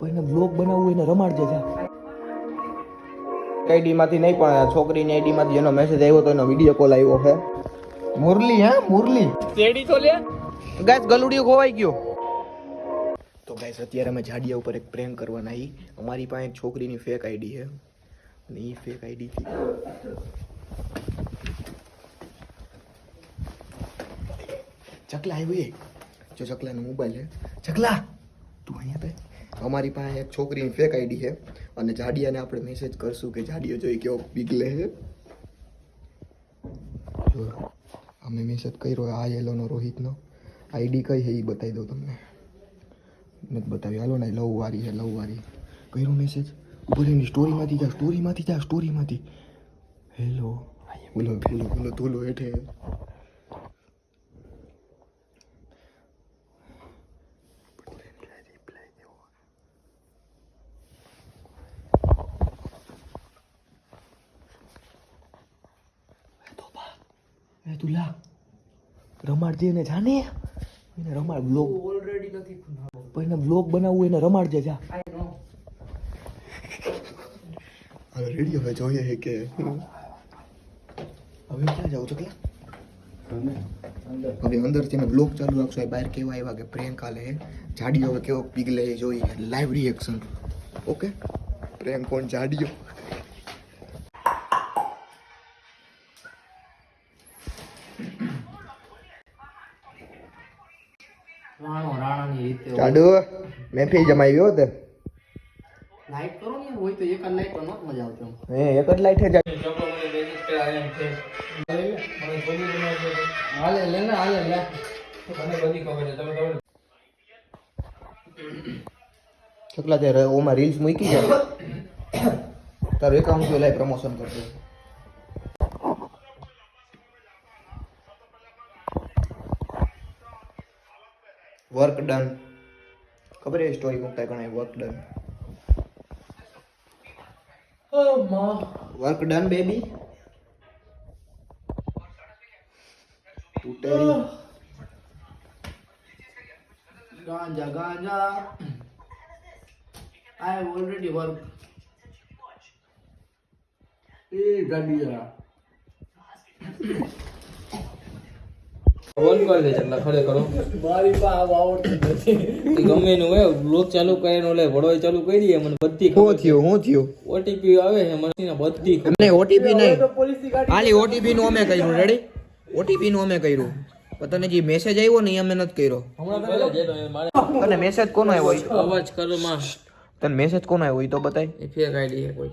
પણ એને બ્લોગ બનાવવું એને ને રમાડજે જા આઈડી માંથી નહીં પણ છોકરીની આઈડીમાંથી એનો જેનો મેસેજ આવ્યો તો એનો વીડિયો કોલ આવ્યો છે. મુરલી હે મુરલી. તેડી તો લે? ગાઈસ ગલુડિયો ખોવાઈ ગયો. તો ગાઈસ અત્યારે અમે જાડિયા ઉપર એક પ્રેન્ક કરવાના ઈ અમારી પાસે એક છોકરીની ફેક આઈડી છે. અને એ ફેક આઈડી થી ચકલા આવ્યો એ? જો ચકલાનો મોબાઈલ છે. ચકલા! તું અહીંયા બે. અમારી પાસે એક છોકરીની ફેક આઈડી છે અને જાડિયાને આપણે મેસેજ કરશું કે જાડિયો જોઈ કેવો પીગલે છે. જો, અમે મેસેજ કર્યો આ યેલોનો રોહિતનો. આઈડી કઈ છે એ બતાવી દઉં તમને. નથી બતાવી હાલો ને લવ વાળી છે લવ વાળી કર્યો મેસેજ ઉપર એની સ્ટોરીમાંથી જા સ્ટોરીમાંથી જા સ્ટોરીમાંથી હેલો. બોલો બોલો બોલો, ધોલો હેઠે. તું લા રમાડજે ને જાને. એને રમાડ બ્લોગ ઓલરેડી નથી પણ એને બ્લોગ બનાવવું એને રમાડજે જા. આઈ નો હવે રેડી હવે જોઈએ છે કે. હવે ક્યાં જાવ ચકલા હવે અંદરથી અમે બ્લોગ ચાલુ રાખશો. એ બહાર કેવા આવ્યા કે પ્રેન્ક હાલે જાડીઓ હવે કેવો પીગલે એ જોઈએ લાઈવ રિએક્શન ઓકે પ્રેન્ક કોણ જાડીઓ? જાડુ મેફી જમાવી તે લાઈટ કરો ને હોય તો એક જ લાઈટ પર નત મજા આવતી. હે એક જ લાઈટ છે હાલે લે ને હાલે લે ચકલા તે ઓમાં રીલ્સ મૂકી જાય તારું એકાઉન્ટ લાઈવ પ્રમોશન કરજો વર્ક ડન ખબર એ સ્ટોરી મુકતા ઘણા વર્ક ડન ઓ માં વર્ક ડન બેબી તૂટેલી ગાંજા ગાંજા. આઈ ઓલરેડી વર્ક એ ગાડીયા. ફોન કરી દે ચકલા ખડે કરો મારી પાસે આવડતું નથી. ગમે એનું હોય લોક ચાલુ કરીને ઓલે ભડવાઈ ચાલુ કરી દે મને બધી શું થયો શું થયો? ઓટીપી આવે છે મને બધી. નહીં. ઓટીપી નહીં ની ખાલી ઓટીપી નું અમે કર્યું રેડી ઓટીપી નું અમે કર્યું. પણ તને જે મેસેજ આવ્યો ને એ અમે નથી કર્યો. એ તને મેસેજ કોનો આવ્યો? અવાજ કરો માં તને મેસેજ કોનો આવ્યો? ઈ તો બતાય. ફેક આઈડી છે કોઈ.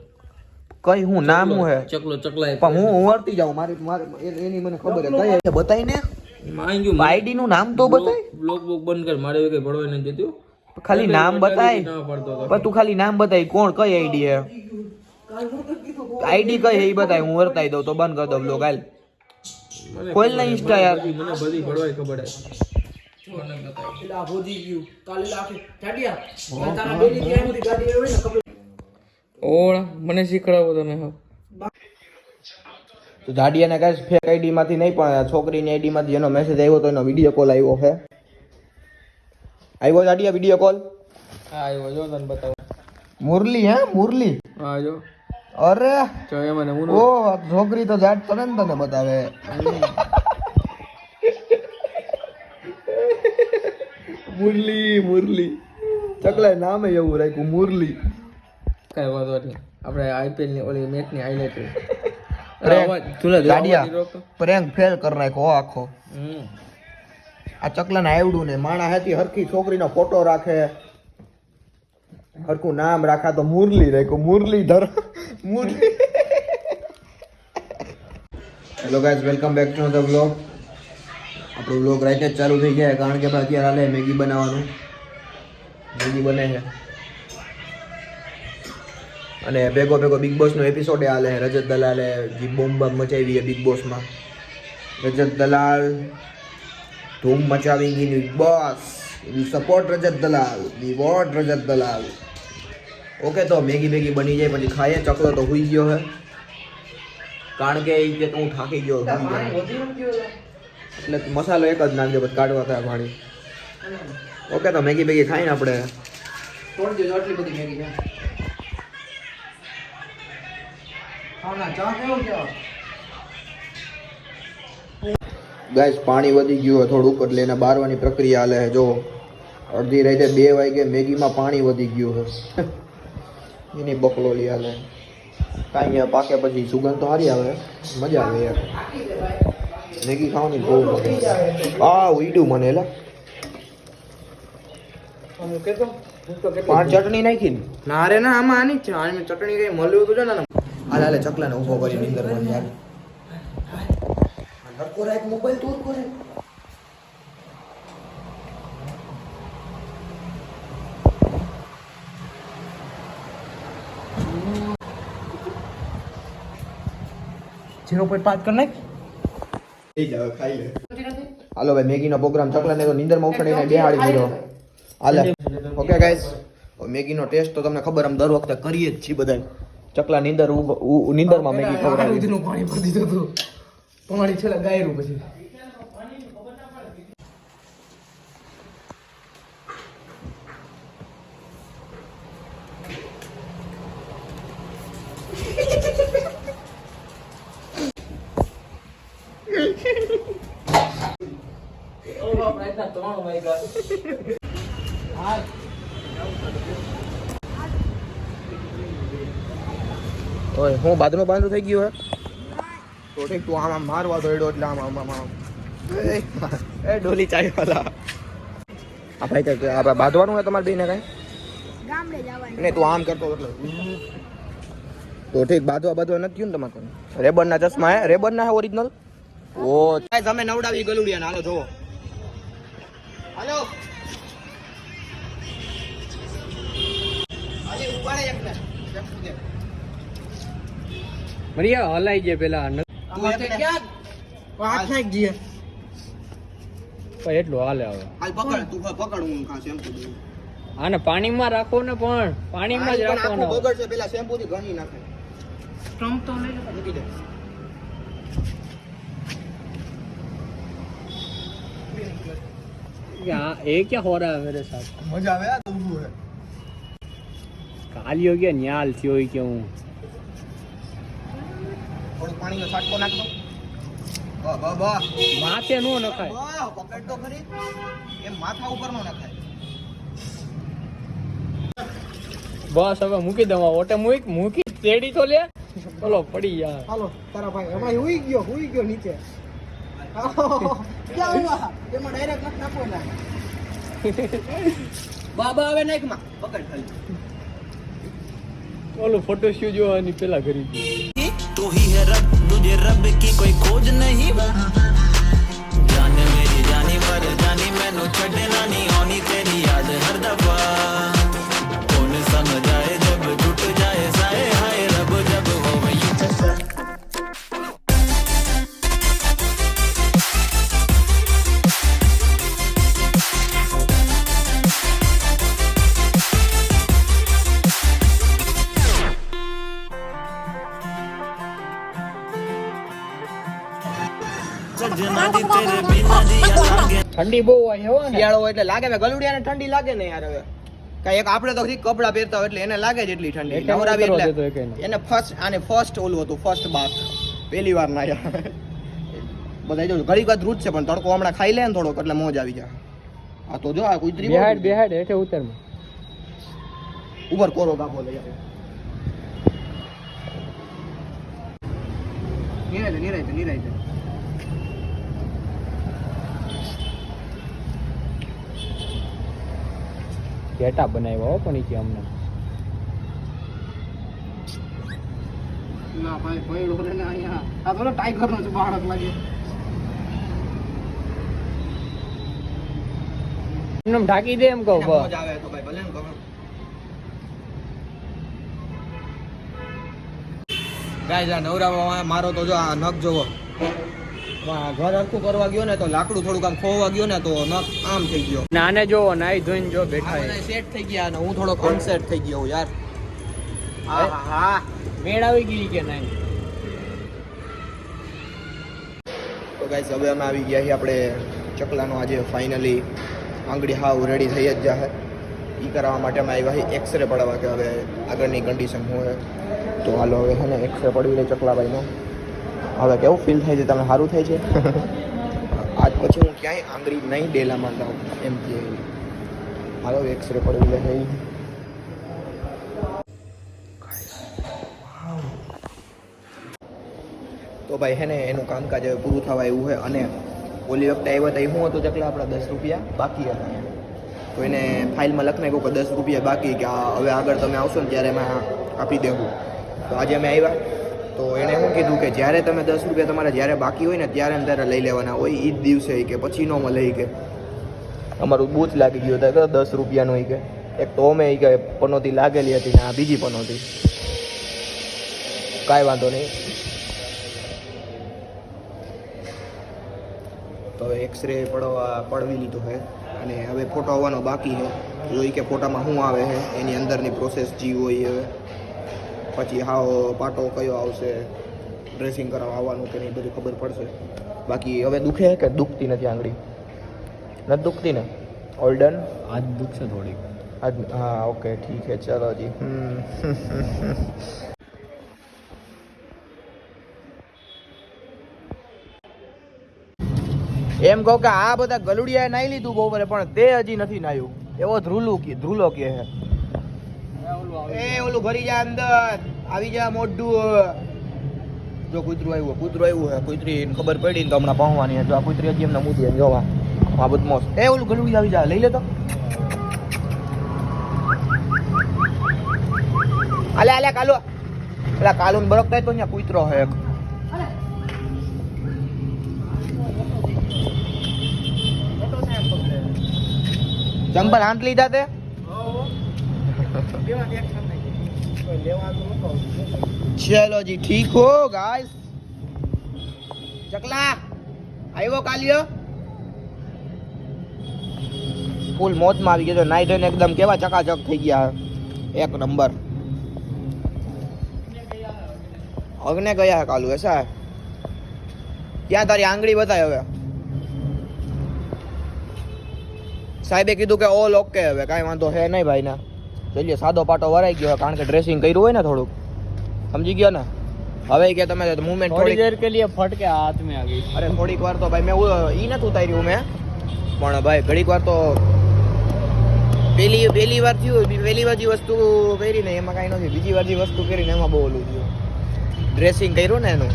કઈ હું નામ હું હે? ચકલો ચકલા પણ હું હું વર્તી જાઉં મારી મારી એ- એની મને ખબર હે કઈ છે બતાય ને? માંગ્યું આઈડી નું નામ તો બતાય. બ્લોક બ્લોક બંધ કર મારે એવું કઈ પડવા નથી જતું ખાલી નામ બતાય. ના પણ તું ખાલી નામ બતાય કોણ કઈ આઈડી હે આઈડી કઈ હે બતાય હું વર્તાઈ દઉં તો બંધ કરી દઉં બ્લોક હાલ. કોઈ ખોલ ને ઇન્સ્ટા યાર. બધી- મને બધી ભડવાઈ ખબર હે ઓળા મને શીખડાવો તમે હા તો જાડિયાને કાંઈ ફેક આઈડીમાંથી નહીં પણ છોકરીની આઈડીમાંથી એનો જેનો મેસેજ આવ્યો તો એનો વીડિયો કોલ આવ્યો છે. આવ્યો જાડિયા વીડિયો કોલ હા આવ્યો. જો તને બતાવો. મુરલી હે મુરલી? હા જો. અરે! જો એ મને ઓ છોકરી તો જાટ તને ને તને બતાવે. મુરલી મુરલી. ચકલા નામે એવું રાખ્યું મુરલી. કઈ વાંધો નહીં. આપણે આઈપીએલની ઓલી મેચની ફેલ કરી નાખ્યો આખો. આ ચકલાને આવડું ને માણા હેતી હરખી છોકરીનો ફોટો રાખે. હરખું નામ રાખા તો મુરલી રાખ્યું. Murlidhar. Murli. Hello guys welcome back to the blog આપણો બ્લોગ રાઈટ જ ચાલુ થઈ ગયા કારણ કે અત્યારે હાલે મેગી બનાવવાનું. મેગી બને છે. અને ભેગો ભેગો બિગ બોસનો એપિસોડ હાલે રજત દલાલે જે બોમ્બ બામ મચાવી બિગ બોસમાં રજત દલાલ ધૂમ મચાવી ગઈ Bigg Boss we support Rajat Dalal we vote Rajat Dalal. Okay તો મેગી મેગી બની જાય પછી ખાઈએ ચકલો તો હોઈ ગયો હે. કારણ કે એ કે હું થાકી ગયો એટલે મસાલો એક જ નાખજો પછી કાઢવા થાય પાણી. ઓકે તો મેગી મેગી ખાઈને આપણે તોડી દેજો આટલી બધી મેગી છે હા ના ચા કેવો કેવો ગાઈસ પાણી વધી ગયું થોડું થોડુંક એટલે એને બારવાની પ્રક્રિયા હાલે છે. જો અડધી રાતે બે વાગે મેગીમાં પાણી વધી ગયું છે. એની બકલોલી હાલે. કાંઈ પાકે પછી સુગંધ તો સારી આવે. મજા આવે યાર. મેગી ખાવાની બહુ મજા આવે. આ ઉડ્યું મને એલા પાંચ ચટણી નાખી ને. ના રે ના આમાં આની જ છે. આની ચટણી કઈ મળ્યું હતું છે ને હાલે હાલે ચકલાને ઊભો કરી નીંદરમાં યાર હરકો રાખ મોબાઈલ દૂર કરે ઝીરો પોઈન્ટ પાંચ કરી નાખ. હાલો ભાઈ મેગીનો પ્રોગ્રામ ચકલાને તો નીંદરમાં ઉઠાડીને બેહાડી દીધો હાલે. ઓકે ગાઈસ મેગીનો ટેસ્ટ તો તમને ખબર આમ દર વખતે કરીએ જ છીએ બધા ચકલા નીંદર નીંદરમાં મેગી ખવડાવી પાણી ભરી દીધું હતું. પાણી છેલ્લા ગાયરું પછી. ઓય હું બાદમાં બાંધો થઈ ગયો હે? તો ઠીક તું આમ આમ મારવા તો એડો એટલે આમ આમ આમ આમ. એ, એ ડોલી ચાય વાલા આ ભાઈ કઈ આ બાંધવાનું હે તમારે બેને કઈ? ગામડે જવાનું. ને તું આમ કરતો એટલે. તો ઠીક બાંધવા બાંધવા નથી ને તમારે રેબન ના ચશ્મા હે? રેબન ના હે ઓરિજિનલ ઓ ગાઈસ અમે નવડાવી ગલુડિયા હાલો જોવો હાલો. હાલી ઉપાડે એક ને મરિયા હલાઈ ગયા પેલા ન- આમાં તે ક્યાં હાથ નાખ જઈએ પણ એટલું હાલે હવે હાલ પકડ તું પકડ હું ખા શેમ્પુ દઉં આને પાણીમાં રાખો ને પણ પાણીમાં જ પાણી પણ રાખો ને આખું બગડશે પેલા શેમ્પુ થી ઘણી નાખે ટ્રમ્પ તો લઈ લો મૂકી દે क्या ये क्या हो रहा है मेरे साथ મજા આવે આ ઊભું હે કાલી હો ગયા ન્યાલ થયો હોય કે હું થોડું પાણીનો છાટકો નાખ દો બા બા બા માથે નો નખાય. પકડ તો ખરી એમ માથા ઉપર નો નખાય. બસ હવે મૂકી દઉં ઓટે મૂક મૂકી તેડી તો લે. ચલો પડી યાર. હાલો તારા ભાઈ હમણાં હુઈ ગયો હુઈ ગયો નીચે. એમાં ડાયરેક્ટ નખ નાખો ના બાબા હવે નાખમાં. પકડ ખાલી. ઓલું ફોટો શું જોવાની પેલા કરી દીધું तू ही है रब तुझे रब की कोई खोज नहीं जान मेरी जानी पर जानी मैनू छड़ना नहीं आनी तेरी याद हर दफा कौन समझाए ઠંડી બહુ હોય હો ને. શિયાળો એટલે લાગે ને ગલુડિયાને ઠંડી લાગે ને યાર હવે. કાંઈ એક આપણે તો કપડાં પહેરતા હોય એટલે એને લાગે જ એટલી ઠંડી. નવરાવી એટલે એને ફર્સ્ટ આને ફર્સ્ટ ઓલું હતું ફર્સ્ટ બાથ પહેલી વાર ના યાર. બધા જો ઘણી વાર રૂટ છે પણ તડકો હમણાં ખાઈ લે ને થોડોક એટલે મોજ આવી જાય. આ તો જો આ કુતરી બેહાડ બેહાડ હેઠે ઉતર ઉપર કોરો ગાભો લઈ આવે નિરાયતે નિરાયતે નિરાયતે. ઘેટા બનાવ્યા હો પણ કે અમને. ના ભાઈ ભાઈ ડોરે અહીંયા. આ તો ટાઈગર નો બાળક લાગે. એમને ઢાંકી દે એમ કહું બસ. મોજ આવે તો ભાઈ ભલે ને ગાય જા નવરાવા મારો તો જો આ નખ જોવો. આ ઘર હરખું કરવા ગયો ને તો લાકડું થોડુંક આમ ખોવા ગયો ને તો નખ આમ થઈ ગયો. ને આને જો નાઈ ધોઈને જો બેઠા સેટ થઈ ગયા અને હું થોડોક કોન્સેટ થઈ ગયો યાર. હા હા? મેળ આવી ગઈ કે નહીં? તો ગાઈસ હવે અમે આવી ગયા છીએ આપણે ચકલાનો આજે ફાઇનલી આંગળી હાવ રેડી થઈ જ જાહે. એ કરાવવા માટે અમે આવ્યા છીએ એક્સરે પડાવવા કે હવે આગળની કન્ડિશન શું હોય તો હાલો હવે છે ને એક્સરે પડી લે ચકલાભાઈનો. હવે કેવું ફીલ થાય છે? તમને સારું થાય છે? આજ પછી હું ક્યાંય આંગળી નહીં ડેલામાં જાઉં, એમ કે હાલો એક્સરે પડી લે છે. તો ભાઈ હે ને, એનું કામકાજ હવે પૂરું થવા એવું છે અને ઓલી વખતે આવ્યા હતા એ શું હતું ચકલા? આપણા દસ રૂપિયા બાકી હતા. તો એને ફાઇલમાં લખી નાખ્યું કે દસ રૂપિયા બાકી, કે હવે આગળ તમે આવશો ને ત્યારે એમાં આપી દેવું. તો આજે અમે આવ્યા. તો એણે શું કીધું કે જ્યારે તમે દસ રૂપિયા તમારે જ્યારે બાકી હોય ને ત્યારે ત્યારે લઈ લેવાના હોય એ જ દિવસે કે, પછી નો મળે ઈ કે. અમારું બૂચ લાગી ગયું હતું દસ રૂપિયાનું કે. એક તો અમે કે પનોતી લાગેલી હતી ને આ બીજી પનોતી. કાંઈ વાંધો નહીં. તો એક્સરે પડવા પડવી લીધો છે અને હવે ફોટો આવવાનો બાકી છે. જોઈ કે ફોટામાં શું આવે છે એની અંદરની પ્રોસેસ જે હોય હવે. પછી હાવ પાટો કયો આવશે ડ્રેસિંગ કરાવવા આવવાનું કે નહીં બધું ખબર પડશે. બાકી હવે દુખે કે દુખતી નથી આંગળી? નથી દુખતી ને? ઓલ ડન આજ દુખશે થોડીક. આજ હા ઓકે ઠીક છે ચલો જી. એમ કહો કે આ બધા ગલુડિયાએ નાઈ લીધું બપોરે પણ તે હજી નથી નાયું એવો ધ્રુલું કે ધ્રુલો કે હે એ ઓલું ભરી જા અંદર. આવી જા મોઢું. જો કૂતરું આવ્યું કૂતરું આવ્યું હે કૂતરી ખબર પડી ને તો હમણાં પહોંચવાની જો આ કૂતરી હજી એમને મૂકી જોવા આ બદમોસ એ ઓલું ગલુડી આવી જા, લઈ લે તો. આલે આલે કાલો. પેલા કાલુન બરફ થાય તો અહીંયા કૂતરો હે એક. ચંપલ હાંટ લીધા તે? ચલો જી ઠીક હો ગાઈસ ચકલા આવ્યો કાલિયો ફૂલ મોજમાં આવી ગયો નાઈ ધોઈને એકદમ કેવા ચકાચક થઈ ગયા એક નંબર અગ્ને ગયા કાલુ એસા ક્યાં તારી આંગળી બતાય હવે સાહેબે કીધું કે ઓલ ઓકે હવે કાંઈ વાંધો હે નહીં ભાઈ ના જોઈએ સાદો પાટો વરાઈ ગયો કારણ કે ડ્રેસિંગ કર્યું હોય ને થોડુંક. સમજી ગયો ને? હવે કે તમે મુમેન્ટ થોડી દેર કે લીએ ફટકે હાથ મે આ અરે થોડીક વાર તો ભાઈ મેં ઈ નથી ઉતાર્યું મેં. પણ ભાઈ ઘડીક વાર તો પેલી પહેલી વાર થયું પહેલી વાર જે વસ્તુ કરી ને એમાં કાંઈ નથી. બીજી વાર જે વસ્તુ કરીને એમાં બહુ ઓલું થયું. ડ્રેસિંગ કર્યું ને એનું.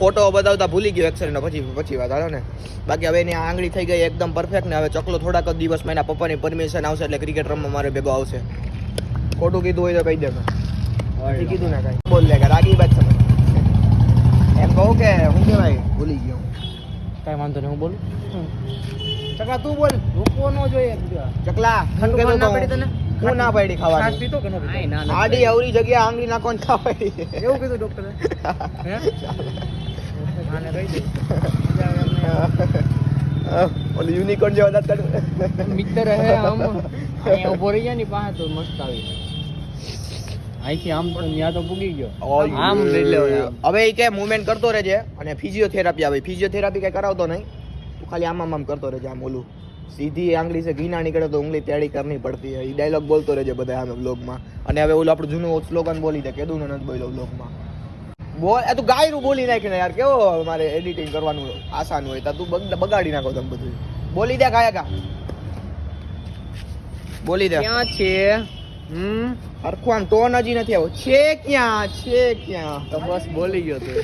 ફોટો બતાવતા ભૂલી ગયો એક્સરેનો પછી પછી વાત હાલો ને. બાકી હવે એની આંગળી થઈ ગઈ એકદમ પરફેક્ટ ને હવે ચકલો થોડાક જ દિવસમાં એના પપ્પાની પરમિશન આવશે એટલે ક્રિકેટ રમવા મારે ભેગો આવશે. ખોટું કીધું હોય તો કહી દે મેં કીધું ના કાંઈ. બોલ લે રાગી બાત સમજ એમ કહું કે હું કહેવાય? ભૂલી ગયો. કઈ વાંધો નહીં હું બોલું? ચકલા તું બોલ. રૂપવો ન જોઈએ ચકલા કહેતો ના પડી તને? હું ના પાડી છાશ ખાવાની પીતો કે ન પીતો ના ના આડી અવરી જગ્યા આંગળી નાખો ને ખાવાય એવું કીધું ડોક્ટરે હે? કહી દે. ઓલું યુનિકોર્ન જેવા દાંત કાઢું. મિત્ર હે આમ. અહીંયા ઊભો રહી ગયા ની પાસે તો મસ્ત આવી અહીંથી આમ પણ ત્યાં તો પૂગી ગયો. આમ એટલે હવે એ કે મુવમેન્ટ કરતો રહેજે. અને ફિઝિયોથેરાપી આવે. ફિઝિયોથેરાપી કઈ કરાવતો નહીં. તું ખાલી આમ આમ આમ કરતો રહેજે આમ ઓલું. સીધી આંગળી છે ઘીના નીકળે તો ઉંગલી તેડી કરની પડતી એ ડાયલોગ બોલતો રહેજે બધા આમ બ્લોગમાં અને હવે ઓલું આપણું જૂનું સ્લોગન બોલી દે કેદું નથી બોલ્યો બ્લોગમાં બોલ આ તું ગાયરું બોલી નાખીને યાર કેવો મારે એડિટિંગ કરવાનું આસાન હોય તો તું બગાડી નાખો તમે બધું. બોલી દે ગાયકા બોલી દે. ક્યાં છે? હમ? હરખું આમ ટોન હજી નથી આવ્યો છે ક્યાં? છે ક્યાં? તો બસ બોલી ગયો તું.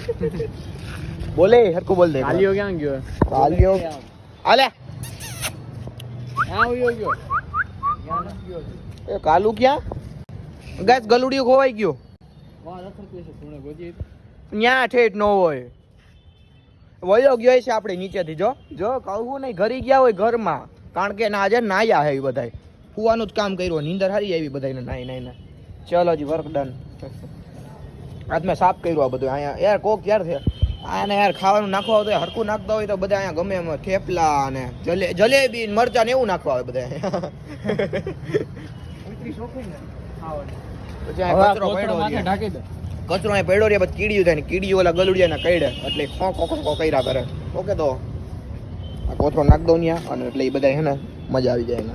બોલે હરખું બોલ દે. કાલિયો ક્યાં ગયો? કાલિયો આલે આવ્યો ગયો ગયો? એ કાલુ ક્યાં? ગાઈસ ગલુડિયું ખોવાઈ ગયો. વાહ રખડતું છે તુણે ગોજી ન્યા ઠેઠ નો હોય. વયો ગયો છે આપણે નીચેથી જો. જો કહું નહીં ઘરી ગયા હોય ઘરમાં. કારણ કે ના આજે નાયા હે એ બધાય. કુવાનું જ કામ કર્યું નીંદર હારી આવી બધાને નાઈ નાઈ ના ચલો જી વર્ક ડન આજ મેં સાફ કર્યું આ બધું. અહીંયા યાર કોક યાર છે. આને યાર ખાવાનું નાખવા હોય તો હરકું નાખતા હોય તો બધા અહીંયા ગમે એમ થેપલા અને જલે જલેબી ને મરચા ને એવું નાખવા આવે બધા પછી કચરો અહીં પડ્યો રે પછી કીડીયું થાય ને કીડીયું ઓલા ગલુડિયાને કઈડે એટલે ખો ખો ખો કર્યા કરે. ઓકે તો, આ કોથરો નાખ દઉં ત્યાં અને એટલે એ બધા હે ને, મજા આવી જાય એને.